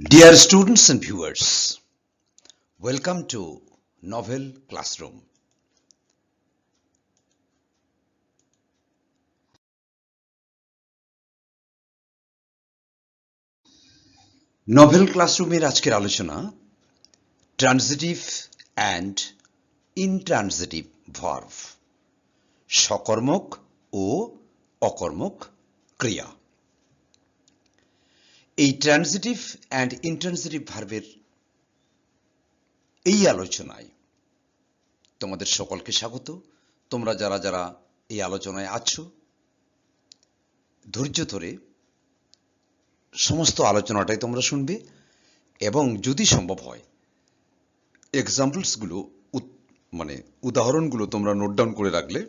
Dear students and viewers, welcome to Novel Classroom. Novel ক্লাসরুমের আজকের আলোচনা ট্রানজিটিভ অ্যান্ড ইনট্রানজিটিভ ভার্ভ সকর্মক ও অকর্মক ক্রিয়া এই ট্রানজিটিভ অ্যান্ড ইন্ট্রানজিটিভ ভার্বের এই আলোচনায় তোমাদের সকলকে স্বাগত। তোমরা যারা যারা এই আলোচনায় আছো, ধৈর্য ধরে সমস্ত আলোচনাটাই তোমরা শুনবে এবং যদি সম্ভব হয় এক্সাম্পলসগুলো মানে উদাহরণগুলো তোমরা নোট ডাউন করে রাখলে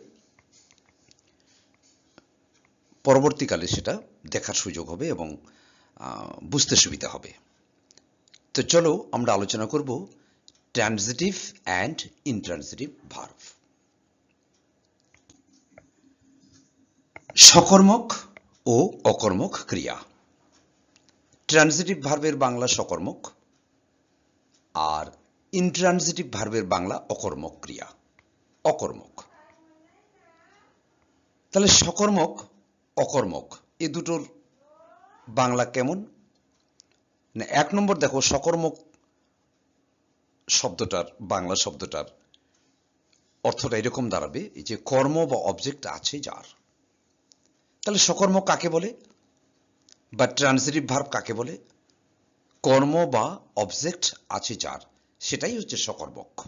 পরবর্তীকালে সেটা দেখার সুযোগ হবে এবং বুঝতে সুবিধা হবে। তো চলো আমরা আলোচনা করব ট্রানজিটিভ অ্যান্ড ইনট্রানজিটিভ ভার্ভ সকর্মক ও অকর্মক ক্রিয়া। ট্রানজিটিভ ভার্বের বাংলা সকর্মক আর ইনট্রানজিটিভ ভার্বের বাংলা অকর্মক ক্রিয়া। অকর্মক। তাহলে সকর্মক, অকর্মক, এ দুটোর বাংলা কেমন? না, এক নম্বর দেখো, সকর্মক শব্দটার, বাংলা শব্দটার অর্থটা এরকম দাঁড়াবে যে কর্ম বা অবজেক্ট আছে যার। তাহলে সকর্মক কাকে বলে? বা ট্রান্সিটিভ ভার্ব কাকে বলে? কর্ম বা অবজেক্ট আছে যার, সেটাই হচ্ছে সকর্মক।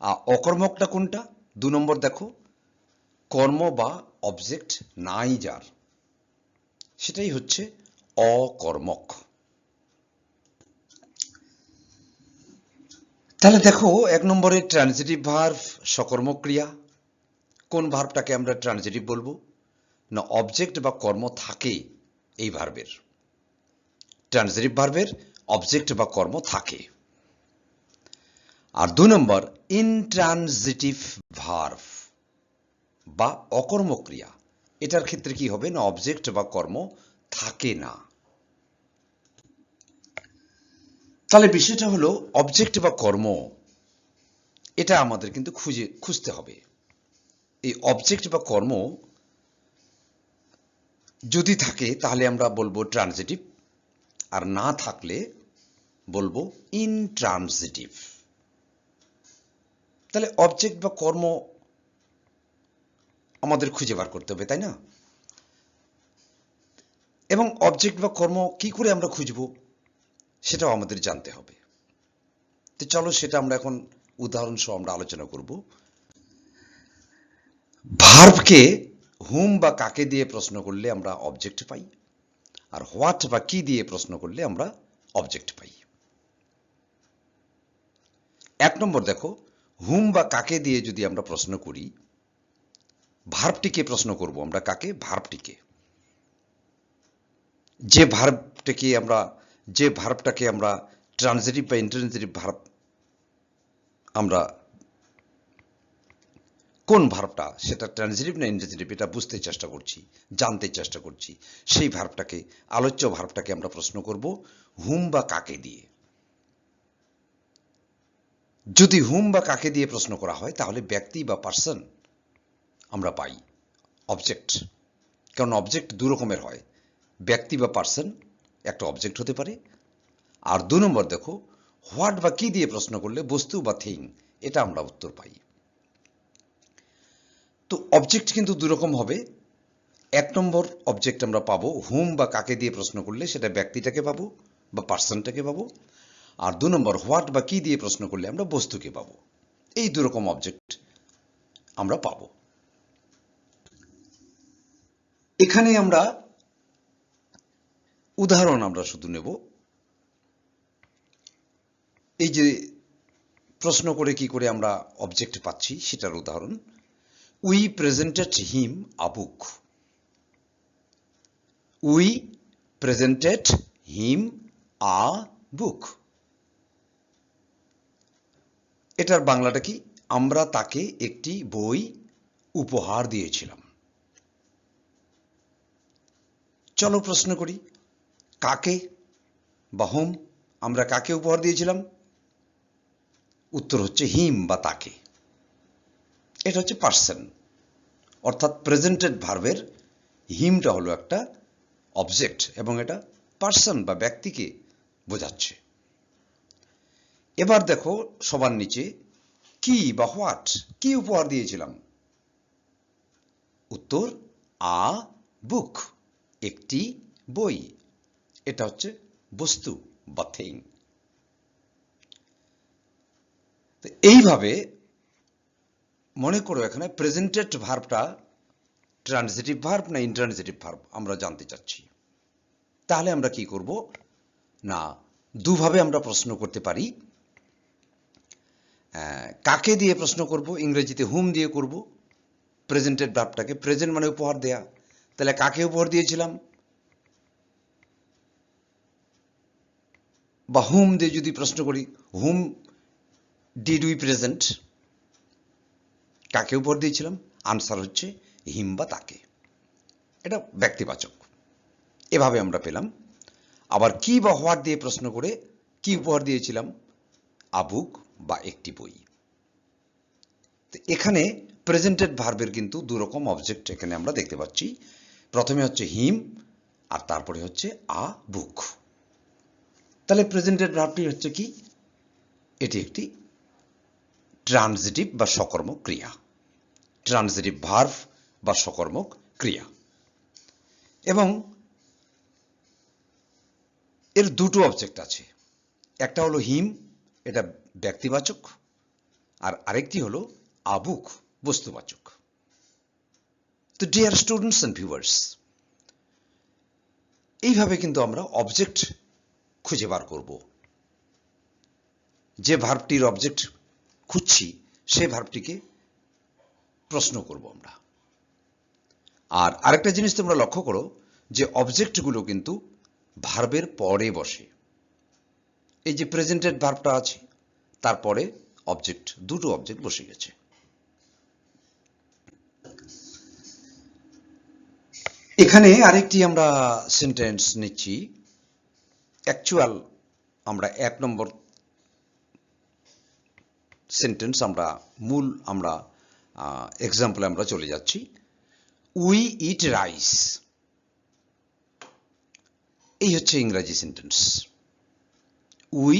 আর অকর্মকটা কোনটা? দু নম্বর দেখো, কর্ম বা অবজেক্ট নাই যার। সেটাই হচ্ছে অকর্মক। তাহলে দেখো, এক নম্বরে ট্রানজিটিভ ভার্ভ সকর্মক ক্রিয়া। কোন ভার্বটাকে আমরা ট্রানজিটিভ বলব? না অবজেক্ট বা কর্ম থাকে এই ভার্বের ট্রানজিটিভ ভার্বের অবজেক্ট বা কর্ম থাকে। আর দু নম্বর ইনট্রানজিটিভ ভার্ভ বা অকর্মক ক্রিয়া। এটার ক্ষেত্রে কি হবে? না অবজেক্ট বা কর্ম থাকে না। তাহলে বিষয়টা হলো অবজেক্ট বা কর্ম, এটা আমাদের কিন্তু খুঁজে, খুঁজতে হবে। এই অবজেক্ট বা কর্ম যদি থাকে, তাহলে আমরা বলব ট্রানজিটিভ আর না থাকলে বলব ইনট্রানজিটিভ তাহলে অবজেক্ট বা কর্ম আমাদের খুঁজে বার করতে হবে, তাই না? এবং অবজেক্ট বা কর্ম কি করে আমরা খুঁজব, সেটাও আমাদের জানতে হবে। তো চলো সেটা আমরা এখন উদাহরণ সহ আমরা আলোচনা করব। ভার্বকে হুম বা কাকে দিয়ে প্রশ্ন করলে আমরা অবজেক্ট পাই, আর হোয়াট বা কি দিয়ে প্রশ্ন করলে আমরা অবজেক্ট পাই। এক নম্বর দেখো হুম বা কাকে দিয়ে যদি আমরা প্রশ্ন করি ভার্বটিকে প্রশ্ন করব আমরা কাকে? ভার্বটিকে। যে ভার্বটাকে আমরা, যে ভার্বটাকে আমরা ট্রানজিটিভ বা ইন্টারনেটিভ ভার্ব আমরা, কোন ভার্বটা? সেটা ট্রানজিটিভ না ইন্টারনেটিভ এটা বুঝতে চেষ্টা করছি, জানতে চেষ্টা করছি। সেই ভার্বটাকে, আলোচ্য ভার্বটাকে আমরা প্রশ্ন করব, হুম বা কাকে দিয়ে? যদি হুম বা কাকে দিয়ে প্রশ্ন করা হয়, তাহলে ব্যক্তি বা পার্সন আমরা পাই। অবজেক্ট কারণ অবজেক্ট দু রকমের হয়। ব্যক্তি বা পার্সন একটা অবজেক্ট হতে পারে। আর দু নম্বর দেখো হোয়াট বা কি দিয়ে প্রশ্ন করলে বস্তু বা থিং এটা আমরা উত্তর পাই। তো অবজেক্ট কিন্তু দু রকম হবে। এক নম্বর অবজেক্ট আমরা পাবো হুম বা কাকে দিয়ে প্রশ্ন করলে সেটা ব্যক্তিটাকে পাবো বা পার্সনটাকে পাবো। আর দু নম্বর হোয়াট বা কি দিয়ে প্রশ্ন করলে আমরা বস্তুকে পাবো। এই দু রকম অবজেক্ট আমরা পাবো। এখানে আমরা উদাহরণ আমরা শুধু নেব। এই যে প্রশ্ন করে কি করে আমরা অবজেক্ট পাচ্ছি, সেটার উদাহরণ। We presented him a book we presented him a book এটার বাংলাটা কি? আমরা তাকে একটি বই উপহার দিয়েছিলাম। চলো প্রশ্ন করি। কাকে? বা হোম? আমরা কাকে উপহার দিয়েছিলাম? উত্তর হচ্ছে হিম বা তাকে। এটা হচ্ছে পার্সন। অর্থাৎ প্রেজেন্টেড ভার্বের হিমটা হলো একটা অবজেক্ট এবং এটা পার্সন বা ব্যক্তিকে বোঝাচ্ছে। এবার দেখো সবার নিচে কি বা হোয়াট, কি উপহার দিয়েছিলাম? উত্তর, আ, বুক। একটি বই। এটা হচ্ছে বস্তু বা থিং এইভাবে মনে করো এখানে প্রেজেন্টেড ভার্বটা ট্রান্সিটিভ ভার্ব না ইন্ট্রান্সিটিভ ভার্ব আমরা জানতে চাচ্ছি। তাহলে আমরা কি করব? না, দুভাবে আমরা প্রশ্ন করতে পারি। কাকে দিয়ে প্রশ্ন করব? ইংরেজিতে হুম দিয়ে করব? প্রেজেন্টেড ভার্বটাকে প্রেজেন্ট মানে উপহার দেয়া। তাহলে কাকে উপহার দিয়েছিলাম? বা হুম দিয়ে যদি প্রশ্ন করি হুম ডিড উই প্রেজেন্ট কাকে উপহার দিয়েছিলাম? আনসার হচ্ছে হিম বা তাকে। এটা ব্যক্তিবাচক। এভাবে আমরা পেলাম। আবার কি বা হোয়াট দিয়ে প্রশ্ন করে কি উপহার দিয়েছিলাম? আবুক বা একটি বই। এখানে প্রেজেন্টেড ভার্বের কিন্তু দু রকম অবজেক্ট এখানে আমরা দেখতে পাচ্ছি। প্রথমে হচ্ছে হিম, আর তারপরে হচ্ছে আ বুক। তাহলে প্রেজেন্টেড ভার্বটি হচ্ছে কি? এটি একটি ট্রানজিটিভ বা সকর্মক ক্রিয়া। ট্রানজিটিভ ভার্ভ বা সকর্মক ক্রিয়া। এবং এর দুটো অবজেক্ট আছে। একটা হলো হিম, এটা ব্যক্তিবাচক, আর আরেকটি হলো আবুক বস্তুবাচক। তো ডিয়ার স্টুডেন্টস অ্যান্ড ভিউয়ার্স এইভাবে কিন্তু আমরা অবজেক্ট খুঁজে বার করব। যে ভার্বটির অবজেক্ট খুঁজছি সেই ভার্বটিকে প্রশ্ন করব আমরা। আর আরেকটা জিনিস তোমরা লক্ষ্য করো, যে অবজেক্টগুলো কিন্তু ভার্বের পরে বসে। এই যে প্রেজেন্টেড ভার্বটা আছে, তারপরে অবজেক্ট দুটো অবজেক্ট বসে গেছে। এখানে আরেকটি আমরা সেন্টেন্স নিচ্ছি। অ্যাকচুয়াল আমরা এক নম্বর সেন্টেন্স আমরা, মূল আমরা এক্সাম্পলে আমরা চলে যাচ্ছি। উই ইট রাইস এই হচ্ছে ইংরাজি সেন্টেন্স উই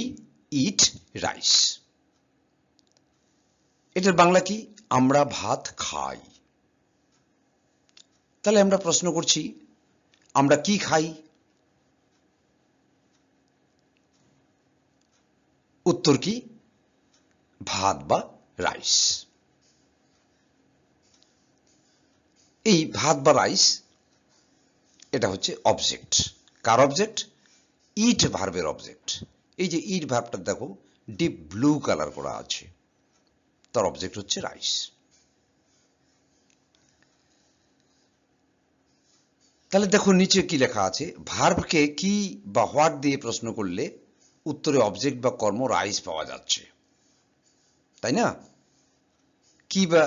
ইট রাইস এটার বাংলা কি? আমরা ভাত খাই। তাহলে আমরা প্রশ্ন করছি, আমরা কি খাই? উত্তর কি? ভাত বা রাইস। এই ভাত বা রাইস, এটা হচ্ছে অবজেক্ট কার অবজেক্ট ইট ভার্বের অবজেক্ট এই যে ইট ভার্বটা দেখো ডিপ ব্লু কালার করা আছে। তার অবজেক্ট হচ্ছে রাইস। তাহলে দেখো নিচে কি লেখা আছে? ভার্বকে কি বা হোয়াট দিয়ে প্রশ্ন করলে উত্তরে অবজেক্ট বা কর্ম রাইস পাওয়া যাচ্ছে। তাই না? কি বা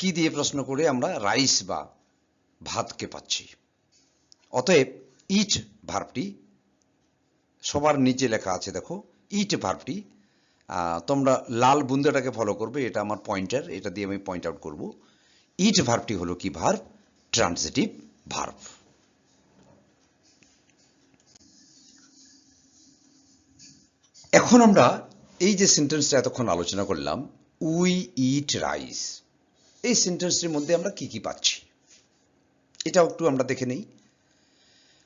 কি দিয়ে প্রশ্ন করে আমরা রাইস বা ভাতকে পাচ্ছি। অতএব ইট ভার্বটি সবার নিচে লেখা আছে দেখো ইট ভার্বটি আহ, তোমরা লাল বুন্দাটাকে ফলো করবে এটা আমার পয়েন্টার এটা দিয়ে আমি পয়েন্ট আউট করব। ইট ভার্বটি হলো কি ভার্ব ট্রান্সিটিভ ভার্ব এখন আমরা এই যে সেন্টেন্সটা এতক্ষণ আলোচনা করলাম উই ইট রাইস এই সেন্টেন্সটির মধ্যে আমরা কি কি পাচ্ছি? এটাও একটু আমরা দেখে নেই।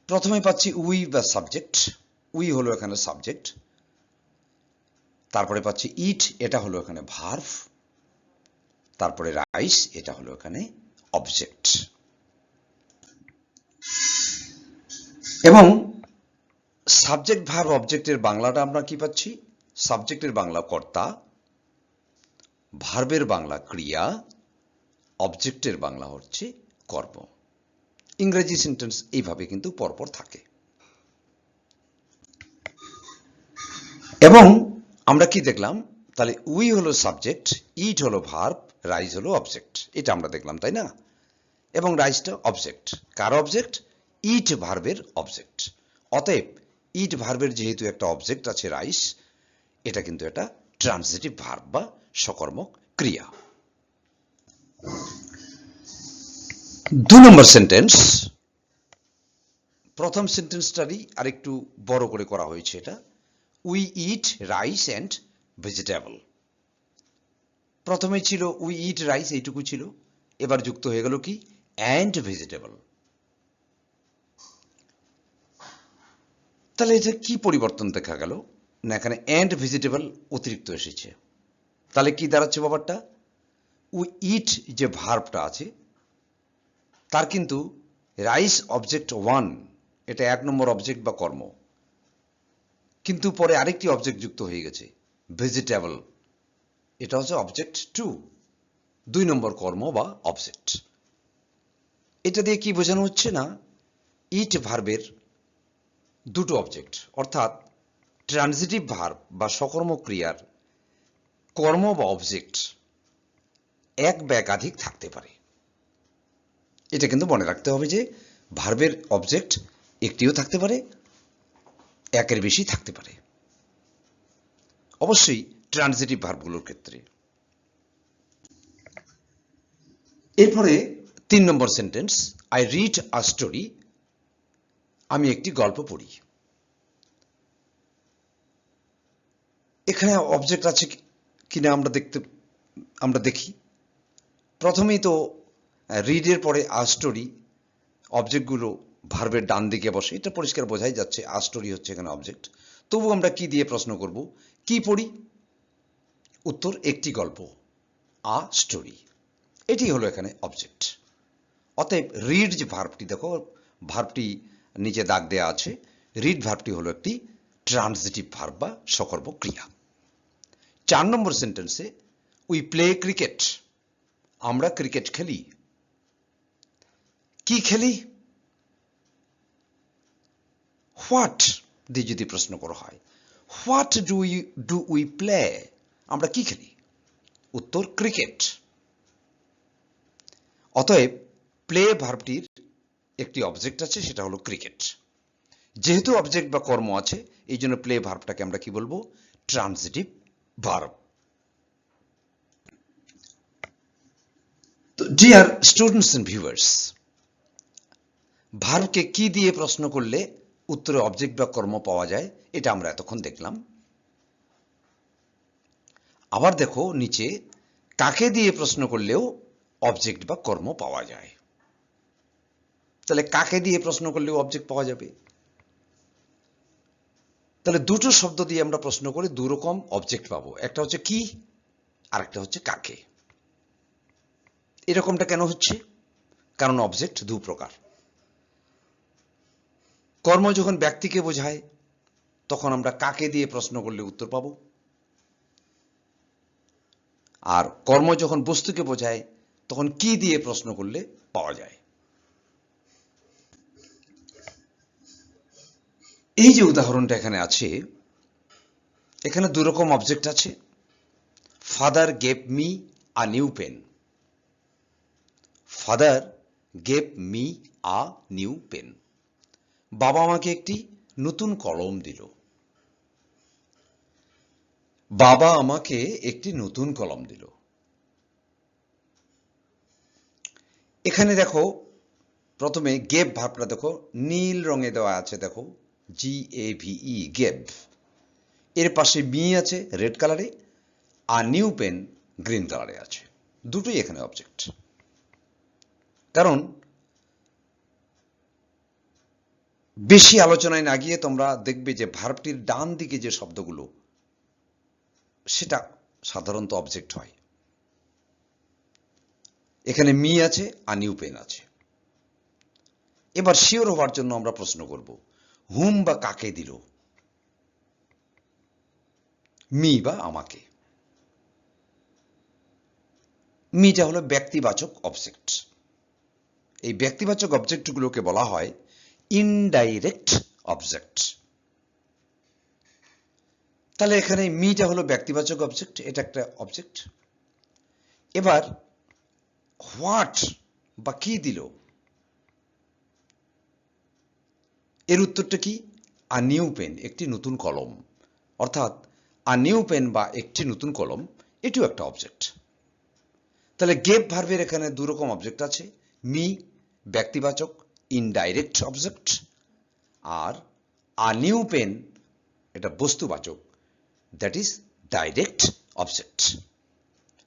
প্রথমে পাচ্ছি উই বা সাবজেক্ট উই হলো এখানে সাবজেক্ট তারপরে পাচ্ছি ইট এটা হলো এখানে ভার্ভ তারপরে রাইস এটা হলো এখানে অবজেক্ট এবং সাবজেক্ট ভার্ব অবজেক্টের বাংলাটা আমরা কি পাচ্ছি? সাবজেক্টের বাংলা কর্তা ভার্বের বাংলা ক্রিয়া অবজেক্টের বাংলা হচ্ছে কর্ম। ইংরেজি সেন্টেন্স এইভাবে কিন্তু পরপর থাকে। এবং আমরা কি দেখলাম? তাহলে উই হলো সাবজেক্ট ইট হলো ভার্ব রাইজ হলো অবজেক্ট এটা আমরা দেখলাম, তাই না? এবং রাইসটা অবজেক্ট কার অবজেক্ট ইট ভার্বের অবজেক্ট অতএব ইট ভার্বের যেহেতু একটা অবজেক্ট আছে রাইস এটা কিন্তু একটা ট্রান্সিটিভ ভার্ব বা সকর্মক ক্রিয়া। দু নম্বর সেন্টেন্স প্রথম সেন্টেন্সটারই আরেকটু বড় করে করা হয়েছে এটা। We eat rice and vegetable প্রথমে ছিল উই ইট রাইস এইটুকু ছিল। এবার যুক্ত হয়ে গেল কি? অ্যান্ড ভেজিটেবল তাহলে এটা কি পরিবর্তন দেখা গেল? না, এখানে অ্যান্ড ভেজিটেবল অতিরিক্ত এসেছে। তাহলে কি দাঁড়াচ্ছে ব্যাপারটা? উই ইট যে ভার্বটা আছে, তার কিন্তু রাইস অবজেক্ট ওয়ান এটা এক নম্বর অবজেক্ট বা কর্ম। কিন্তু পরে আরেকটি অবজেক্ট যুক্ত হয়ে গেছে ভেজিটেবল এটা হচ্ছে অবজেক্ট টু দুই নম্বর কর্ম বা অবজেক্ট এটা দিয়ে কি বোঝানো হচ্ছে না? ইট ভার্বের দুটো অবজেক্ট অর্থাৎ ট্রানজিটিভ ভার্ব বা সকর্ম ক্রিয়ার কর্ম বা অবজেক্ট এক বা একাধিক থাকতে পারে। এটা কিন্তু মনে রাখতে হবে যে ভার্বের অবজেক্ট একটিও থাকতে পারে, একের বেশি থাকতে পারে। অবশ্যই ট্রানজিটিভ ভার্বগুলোর ক্ষেত্রে। এরপরে তিন নম্বর sentence I read a story আমি একটি গল্প পড়ি। এখানে অবজেক্ট আছে কিনা আমরা দেখতে, আমরা দেখি। প্রথমেই তো রিডের পরে আ স্টোরি অবজেক্টগুলো ভার্বের ডান দিকে বসে, এটা পরিষ্কার বোঝাই যাচ্ছে আ স্টোরি হচ্ছে এখানে অবজেক্ট তবু আমরা কি দিয়ে প্রশ্ন করব? কি পড়ি? উত্তর, একটি গল্প আ স্টোরি এটি হলো এখানে অবজেক্ট অতএব রিড যে ভার্বটি, দেখো, ভার্বটি নিচে দাগ দেয়া আছে, রিড ভার্বটি হলো একটি ট্রান্সিটিভ ভার্ব বা সকর্ম ক্রিয়া। চার নম্বর সেন্টেন্সে উই প্লে ক্রিকেট আমরা ক্রিকেট খেলি। কি খেলি? হোয়াট দিয়ে যদি প্রশ্ন করা হয় what do you do we play আমরা কি খেলি? উত্তর ক্রিকেট অতএব প্লে ভার্বটির একটি অবজেক্ট আছে, সেটা হলো ক্রিকেট যেহেতু অবজেক্ট বা কর্ম আছে, এই জন্য প্লে ভার্বটাকে আমরা কি বলব? ট্রান্সিটিভ ভার্ব তো ডিয়ার স্টুডেন্টস এন্ড ভিউয়ার্স ভার্বকে কি দিয়ে প্রশ্ন করলে উত্তরে অবজেক্ট বা কর্ম পাওয়া যায়, এটা আমরা এতক্ষণ দেখলাম। আবার দেখো, নিচে কাকে দিয়ে প্রশ্ন করলেও অবজেক্ট বা কর্ম পাওয়া যায়? তাহলে কাকে দিয়ে প্রশ্ন করলেও অবজেক্ট পাওয়া যাবে? তাহলে দুটো শব্দ দিয়ে আমরা প্রশ্ন করে দু রকম অবজেক্ট পাবো। একটা হচ্ছে কি আর একটা হচ্ছে কাকে। এরকমটা কেন হচ্ছে? কারণ অবজেক্ট দু প্রকার কর্ম যখন ব্যক্তিকে বোঝায়, তখন আমরা কাকে দিয়ে প্রশ্ন করলে উত্তর পাবো? আর কর্ম যখন বস্তুকে বোঝায়, তখন কি দিয়ে প্রশ্ন করলে পাওয়া যায়? এই যে উদাহরণটা এখানে আছে, এখানে দু রকম অবজেক্ট আছে। Father gave me a new pen father gave me a new pen বাবা আমাকে একটি নতুন কলম দিল। বাবা আমাকে একটি নতুন কলম দিল। এখানে দেখো, প্রথমে গেপ ভাবটা দেখো, নীল রঙে দেওয়া আছে দেখো। জি এ ভিই গেভ এর পাশে মি আছে রেড কালারে আর নিউ পেন গ্রিন কালারে আছে। দুটোই এখানে অবজেক্ট কারণ, বেশি আলোচনায় না গিয়ে তোমরা দেখবে যে ভার্বটির ডান দিকে যে শব্দগুলো, সেটা সাধারণত অবজেক্ট হয়। এখানে মি আছে, আর নিউ পেন আছে। এবার শিওর হওয়ার জন্য আমরা প্রশ্ন করব হুম বা কাকে দিল? মি বা আমাকে। মিটা হলো ব্যক্তিবাচক অবজেক্ট এই ব্যক্তিবাচক অবজেক্টগুলোকে বলা হয় ইনডাইরেক্ট অবজেক্ট তাহলে এখানে মিটা হলো ব্যক্তিবাচক অবজেক্ট এটা একটা অবজেক্ট এবার হোয়াট বা কি দিল? এর উত্তরটা কি? আ নিউ পেন একটি নতুন কলম। অর্থাৎ আ নিউ পেন বা একটি নতুন কলম, এটিও একটা অবজেক্ট তাহলে গেভ ভার্বের এখানে দু রকম অবজেক্ট আছে। মি ব্যক্তিবাচক ইনডাইরেক্ট অবজেক্ট আর আ নিউ পেন এটা বস্তুবাচক দ্যাট ইজ ডাইরেক্ট অবজেক্ট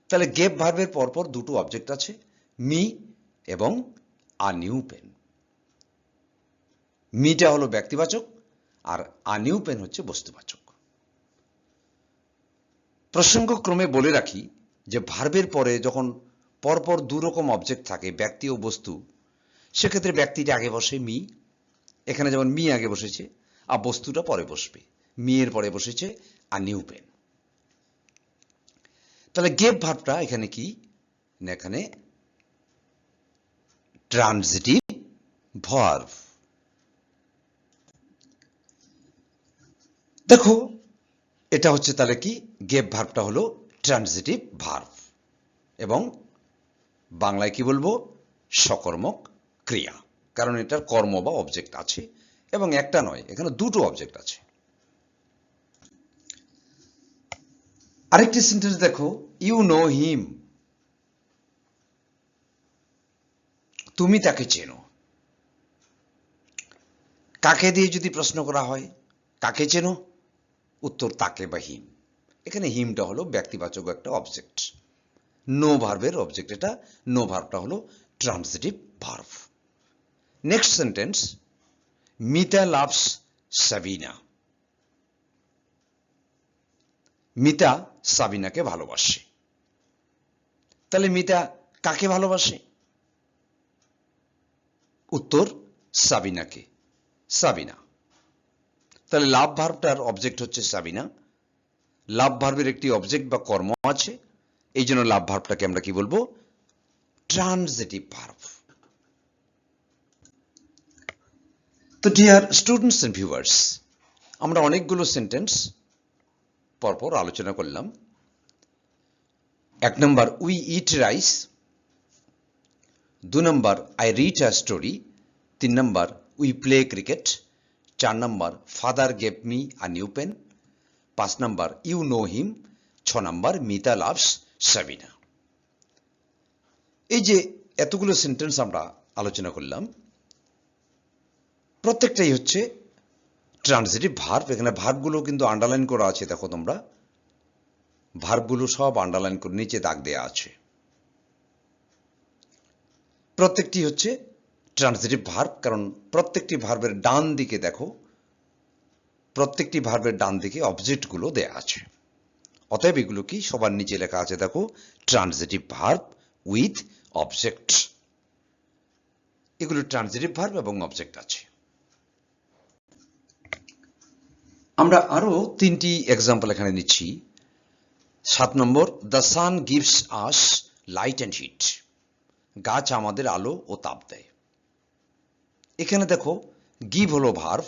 তাহলে গেভ ভার্বের পরপর দুটো অবজেক্ট আছে মি এবং আ নিউ পেন মিটা হলো ব্যক্তিবাচক, আর আ নিউ পেন হচ্ছে বস্তুবাচক। প্রসঙ্গক্রমে বলে রাখি যে ভার্বের পরে যখন পরপর দু রকম অবজেক্ট থাকে, ব্যক্তি ও বস্তু, সেক্ষেত্রে ব্যক্তিটা আগে বসে মি, এখানে যেমন মি আগে বসেছে, আর বস্তুটা পরে বসবে। মি এর পরে বসেছে, আর নিউ পেন। তাহলে গেভ ভার্বটা এখানে কি? না, এখানে ট্রানজিটিভ ভার্ব। দেখো, এটা হচ্ছে তাহলে কি? গেভ ভার্বটা হলো ট্রানজিটিভ ভার্ব এবং বাংলায় কি বলব? সকর্মক ক্রিয়া। কারণ এটার কর্ম বা অবজেক্ট আছে এবং একটা নয়, এখানে দুটো অবজেক্ট আছে। আরেকটি সেন্টেন্স দেখো ইউ নো হিম তুমি তাকে চেনো। কাকে দিয়ে যদি প্রশ্ন করা হয়, কাকে চেনো? উত্তর তাকে বা হিম এখানে হিমটা হলো ব্যক্তিবাচক একটা অবজেক্ট নো ভার্বের অবজেক্ট এটা নো ভার্বটা হলো transitive verb next sentence Mita loves Sabina. Mita সাবিনাকে ভালোবাসে। তাহলে মিতা কাকে ভালোবাসে? উত্তর সাবিনাকে, সাবিনা। তাহলে লাভ ভার্বটার অবজেক্ট হচ্ছে সাবিনা লাভ ভার্বের একটি অবজেক্ট বা কর্ম আছে, এই জন্য লাভ ভার্বটাকে আমরা কি বলব? ট্রানজিটিভ ভার্ব তো ডিয়ার স্টুডেন্টস এন্ড ভিউয়ার্স আমরা অনেকগুলো সেন্টেন্স পরপর আলোচনা করলাম। এক নম্বর উই ইট রাইস দু নম্বর আই রিড আ স্টোরি তিন নম্বর উই প্লে ক্রিকেট চার নম্বর father gave me a new pen পাঁচ নম্বর ইউ নো হিম ছ নম্বর মিতা লাভস সাবিনা এই যে এতগুলো সেন্টেন্স আমরা আলোচনা করলাম, প্রত্যেকটাই হচ্ছে ট্রান্সিটিভ ভার্ব এখানে ভার্বগুলো কিন্তু আন্ডারলাইন করা আছে, দেখো তোমরা। ভার্বগুলো সব আন্ডারলাইন করে নিচে দাগ দেয়া আছে। প্রত্যেকটি হচ্ছে ট্রান্সিটিভ ভার্ব, কারণ প্রত্যেকটি ভার্বের ডান দিকে দেখো, প্রত্যেকটি ভার্বের ডান দিকে অবজেক্টগুলো দেয়া আছে। অতএব এগুলো কি? সবার নিচে লেখা আছে, দেখো ট্রান্সিটিভ ভার্ব উইথ অবজেক্ট। এগুলো ট্রান্সিটিভ ভার্ব এবং অবজেক্ট আছে। আমরা আরও তিনটি এক্সাম্পল এখানে নিচ্ছি। সাত নম্বর the sun gives us light and heat গাছ আমাদের আলো ও তাপ দেয়। এখানে দেখো গিভ হলো ভার্ভ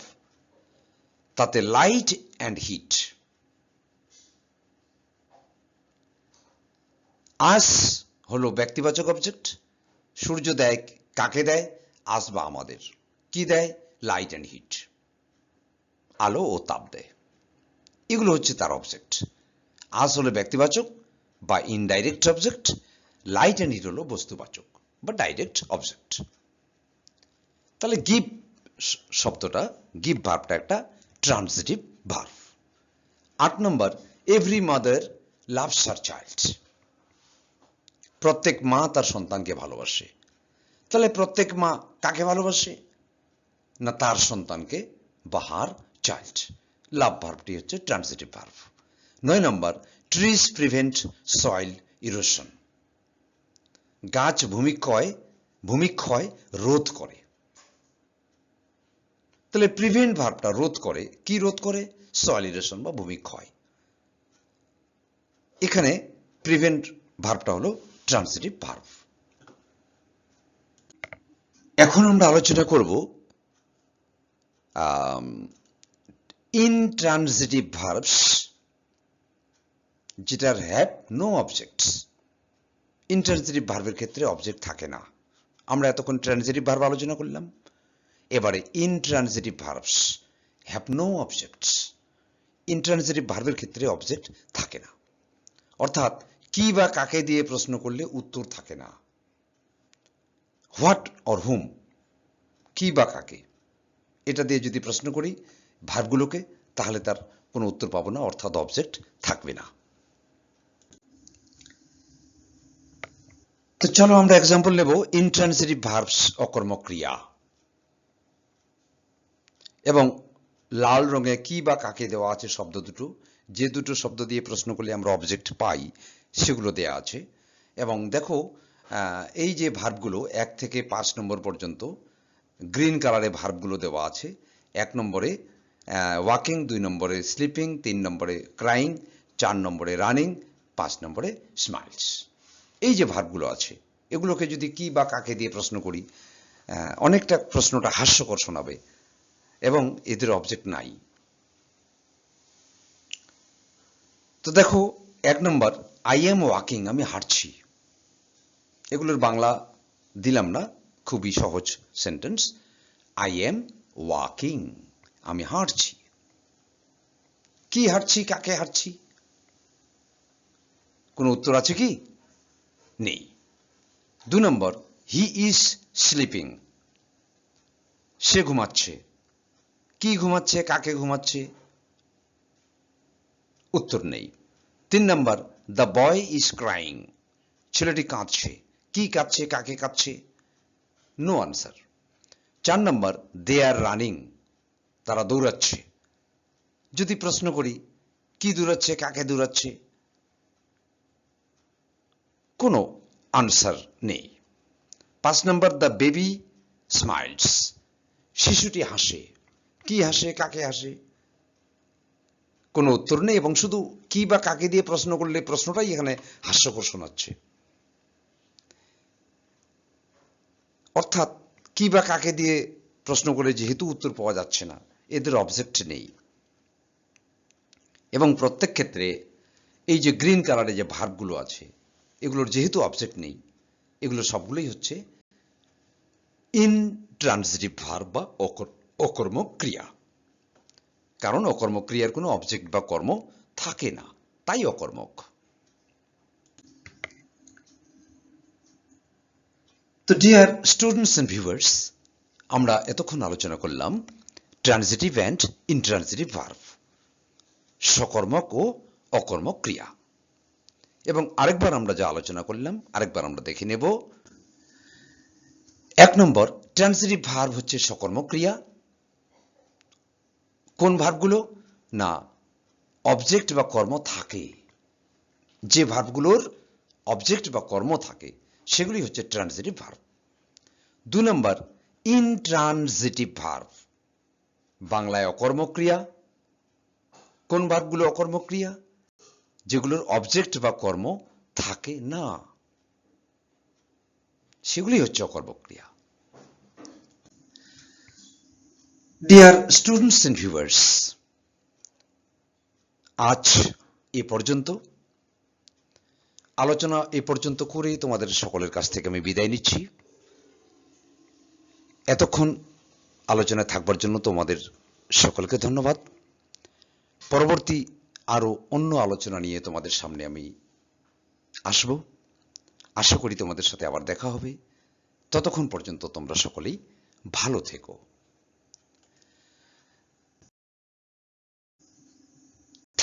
তাতে লাইট অ্যান্ড হিট আস হলো ব্যক্তিবাচক অবজেক্ট সূর্য দেয় কাকে দেয়? আস বা আমাদের। কি দেয়? লাইট অ্যান্ড হিট আলো ও তাপ দেয়। এগুলো হচ্ছে তার অবজেক্ট আস হলো ব্যক্তিবাচক বা indirect object light and heat হলো বস্তুবাচক বা ডাইরেক্ট অবজেক্ট তাহলে গিভ শব্দটা গিভ ভার্বটা একটা ট্রান্সিটিভ ভার্ব আট নম্বর every mother loves her child প্রত্যেক মা তার সন্তানকে ভালোবাসে। তাহলে প্রত্যেক মা কাকে ভালোবাসে? না তার সন্তানকে, বা হার চাইল্ড লাভ ভার্বটি হচ্ছে ট্রান্সিটিভ ভার্ব নয় number trees prevent soil erosion গাছ ভূমিক্ষয় ভূমিক্ষয় রোধ করে। তাহলে প্রিভেন্ট ভার্বটা রোধ করে। কি রোধ করে? সয়েল ইরোশন বা ভূমিক্ষয় এখানে প্রিভেন্ট ভার্বটা হলো ট্রান্সিটিভ ভার্ব এখন আমরা আলোচনা করব ইনট্রানজিটিভ ভার্বস যেটার হ্যাভ নো অবজেক্টস ইনট্রানজিটিভ ভার্বের ক্ষেত্রে অবজেক্ট থাকে না। আমরা এতক্ষণ ট্রানজিটিভ ভার্ব আলোচনা করলাম। এবারে intransitive verbs have no objects intransitive ভার্বের ক্ষেত্রে অবজেক্ট থাকে না। অর্থাৎ কি বা কাকে দিয়ে প্রশ্ন করলে উত্তর থাকে না। হোয়াট অর হুম কি বা কাকে? এটা দিয়ে যদি প্রশ্ন করি ভার্বগুলোকে তাহলে তার কোনো উত্তর পাবো না, অর্থাৎ অবজেক্ট থাকবে না। তো চলো আমরা এক্সাম্পল নেব ইন্ট্রান্সিটিভ ভার্বস অকর্মক্রিয়া। এবং লাল রঙে কি বা কাকে দেওয়া আছে শব্দ দুটো, যে দুটো শব্দ দিয়ে প্রশ্ন করলে আমরা অবজেক্ট পাই, সেগুলো দেয়া আছে। এবং দেখো এই যে ভার্বগুলো এক থেকে পাঁচ নম্বর পর্যন্ত গ্রিন কালারে ভার্বগুলো দেওয়া আছে। এক নম্বরে ওয়াকিং দুই নম্বরে স্লিপিং তিন নম্বরে ক্রাইং চার নম্বরে রানিং পাঁচ নম্বরে স্মাইলস এই যে ভার্বগুলো আছে, এগুলোকে যদি কি বা কাকে দিয়ে প্রশ্ন করি অনেকটা প্রশ্নটা হাস্যকর শোনাবে। এবং এদের অবজেক্ট নাই। তো দেখো, এক নম্বর আই এম ওয়াকিং আমি হাঁটছি। এগুলোর বাংলা দিলাম না, খুবই সহজ সেন্টেন্স আই এম ওয়াকিং আমি হাঁটছি। কি হাঁটছি, কাকে হাঁটছি? কোনো উত্তর আছে কি? নেই। দু নম্বর হি ইজ স্লিপিং সে ঘুমাচ্ছে। কি ঘুমাচ্ছে, কাকে ঘুমাচ্ছে? উত্তর নেই। তিন number the boy is crying ছেলেটি কাঁদছে। কি কাঁদছে, কাকে কাঁদছে? নো আনসার চার নম্বর দে আর রানিং তারা দৌড়াচ্ছে। যদি প্রশ্ন করি, কি দৌড়াচ্ছে, কাকে দৌড়াচ্ছে? কোনো আনসার নেই। পাঁচ নম্বর দ্য বেবি স্মাইলস শিশুটি হাসে। কি হাসে কাকে হাসে? কোনো উত্তর নেই এবং শুধু কি বা কাকে দিয়ে প্রশ্ন করলে প্রশ্নটাই এখানে হাস্যকর শোনাচ্ছে। অর্থাৎ কি বা কাকে দিয়ে প্রশ্ন করে যেহেতু উত্তর পাওয়া যাচ্ছে না এদের অবজেক্ট নেই। এবং প্রত্যেক ক্ষেত্রে এই যে গ্রিন কালারে যে ভার্বগুলো আছে এগুলোর যেহেতু অবজেক্ট নেই এগুলো সবগুলোই হচ্ছে ইনট্রান্সিটিভ ভার্ব বা অকর- অকর্মক ক্রিয়া কারণ অকর্মক ক্রিয়ার কোনো অবজেক্ট বা কর্ম থাকে না, তাই অকর্মক। তো ডিয়ার স্টুডেন্টস অ্যান্ড ভিউয়ার্স আমরা এতক্ষণ আলোচনা করলাম ট্রানজিটিভ অ্যান্ড ইনট্রানজিটিভ ভার্ভ সকর্মক ও অকর্মক ক্রিয়া এবং আরেকবার আমরা যা আলোচনা করলাম, আরেকবার আমরা দেখে নেব। এক নম্বর ট্রানজিটিভ ভার্ভ হচ্ছে সকর্মক ক্রিয়া কোন ভার্বগুলো না অবজেক্ট বা কর্ম থাকে। যে ভার্বগুলোর অবজেক্ট বা কর্ম থাকে, সেগুলি হচ্ছে ট্রানজিটিভ ভার্ব দু নম্বর ইনট্রানজিটিভ ভার্ব বাংলায় অকর্মক্রিয়া। কোন ভার্বগুলো অকর্মক্রিয়া? যেগুলোর অবজেক্ট বা কর্ম থাকে না। সেগুলি হচ্ছে অকর্মক্রিয়া। ডিয়ার স্টুডেন্টস এন্ড ভিউয়ার্স আজ এ পর্যন্ত। আলোচনা এ পর্যন্ত করেই তোমাদের সকলের কাছ থেকে আমি বিদায় নিচ্ছি। এতক্ষণ আলোচনায় থাকবার জন্য তোমাদের সকলকে ধন্যবাদ। পরবর্তী আরও অন্য আলোচনা নিয়ে তোমাদের সামনে আমি আসব। আশা করি তোমাদের সাথে আবার দেখা হবে। ততক্ষণ পর্যন্ত তোমরা সকলেই ভালো থেকো।